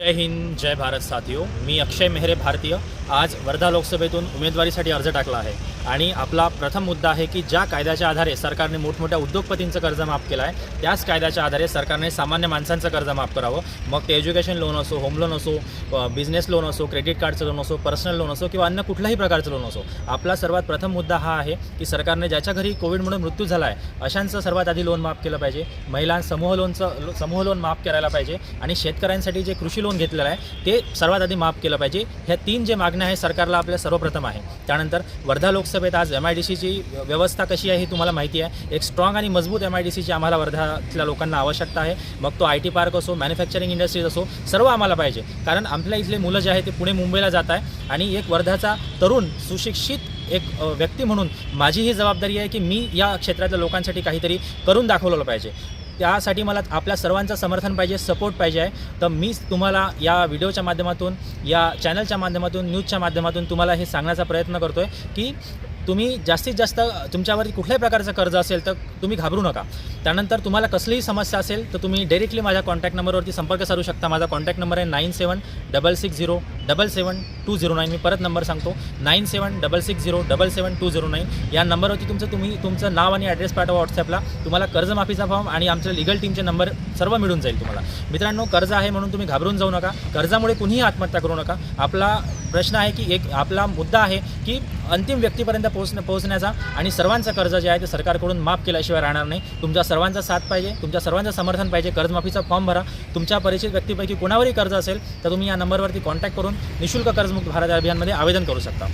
जय हिंद जय भारत साथियो. मी अक्षय मेहरे भारतीय. आज वर्धा लोकसभेतून उमेदवारीसाठी अर्ज टाकला आहे. आणि आपला प्रथम मुद्दा आहे की ज्या कायद्याच्या आधारे सरकारने मोठमोठ्या उद्योगपतींचं कर्ज माफ केलं आहे त्याच कायद्याच्या आधारे सरकारने सामान्य माणसांचं कर्ज माफ करावं. मग ते एज्युकेशन लोन असो होम लोन असो बिझनेस लोन असो क्रेडिट कार्डचं लोन असो पर्सनल लोन असो किंवा अन्य कुठल्याही प्रकारचं लोन असो आपला सर्वात प्रथम मुद्दा हा आहे की सरकारने ज्याच्या घरी कोविडमुळे मृत्यू झाला आहे अशांचं सर्वात आधी लोन माफ केलं पाहिजे. महिलां समूह लोनचं समूह लोन माफ करायला पाहिजे. आणि शेतकऱ्यांसाठी जे कृषी लोन घेतलेलं आहे. ते सर्वात आधी माफ केलं पाहिजे. ह्या तीन जे मागण्या आहे सरकारला आपल्या सर्वप्रथम आहे. त्यानंतर वर्धा लोकसभेत आज एम आय डी सीची व्यवस्था कशी आहे ही तुम्हाला माहिती आहे. एक स्ट्रॉंग आणि मजबूत एम आय डी सीची आम्हाला वर्धातल्या लोकांना आवश्यकता आहे. मग तो आय टी पार्क असो मॅन्युफॅक्चरिंग इंडस्ट्रीज असो सर्व आम्हाला पाहिजे. कारण आपल्या इथले मुलं जे आहे ते पुणे मुंबईला जात आहे. आणि एक वर्धाचा तरुण सुशिक्षित एक व्यक्ती म्हणून माझी ही जबाबदारी आहे की मी या क्षेत्रातल्या लोकांसाठी काहीतरी करून दाखवलं पाहिजे. त्यासाठी मला आपल्या सर्वांचं समर्थन पाहिजे सपोर्ट पाहिजे आहे. तर मीच तुम्हाला या व्हिडिओच्या माध्यमातून या चॅनलच्या माध्यमातून न्यूजच्या माध्यमातून तुम्हाला हे सांगण्याचा प्रयत्न करतो आहे की तुम्ही जास्तीत जास्त तुमच्यावरती कुठल्याही प्रकारचं कर्ज असेल तर तुम्ही घाबरू नका. त्यानंतर तुम्हाला कसलीही समस्या असेल तर तुम्ही डायरेक्टली माझ्या कॉन्टॅक्ट नंबरवरती संपर्क साधू शकता. माझा कॉन्टॅक्ट नंबर आहे nine seven double six zero double seven two zero nine मी परत नंबर सांगतो. Nine seven double six zero double seven two zero nine या नंबरवरती तुमचं तुम्ही तुमचं नाव आणि ॲड्रेस पाठवा व्हॉट्सॲपला तुम्हाला कर्जमाफीचा फॉर्म आणि आमच्या लिगल टीमचे नंबर सर्व मिळून जाईल तुम्हाला. मित्रांनो कर्ज आहे म्हणून तुम्ही घाबरून जाऊ नका. कर्जामुळे कुणीही आत्महत्या करू नका. आपला प्रश्न आहे की एक आपला मुद्दा आहे की अंतिम व्यक्तीपर्यंत पोहोचण्या पोहोचण्याचा आणि सर्वांचं कर्ज जे आहे ते सरकारकडून माफ केल्याशिवाय राहणार नाही. तुमचा सर्वांचा साथ पाहिजे तुमच्या सर्वांचं समर्थन पाहिजे कर्जमाफीचा फॉर्म भरा. तुमच्या परिचित व्यक्तीपैकी कोणावरही कर्ज असेल तर तुम्ही या नंबरवरती कॉन्टॅक्ट करून निशुल्क कर्जमुक्त भारत अभियानमध्ये आवेदन करू शकता.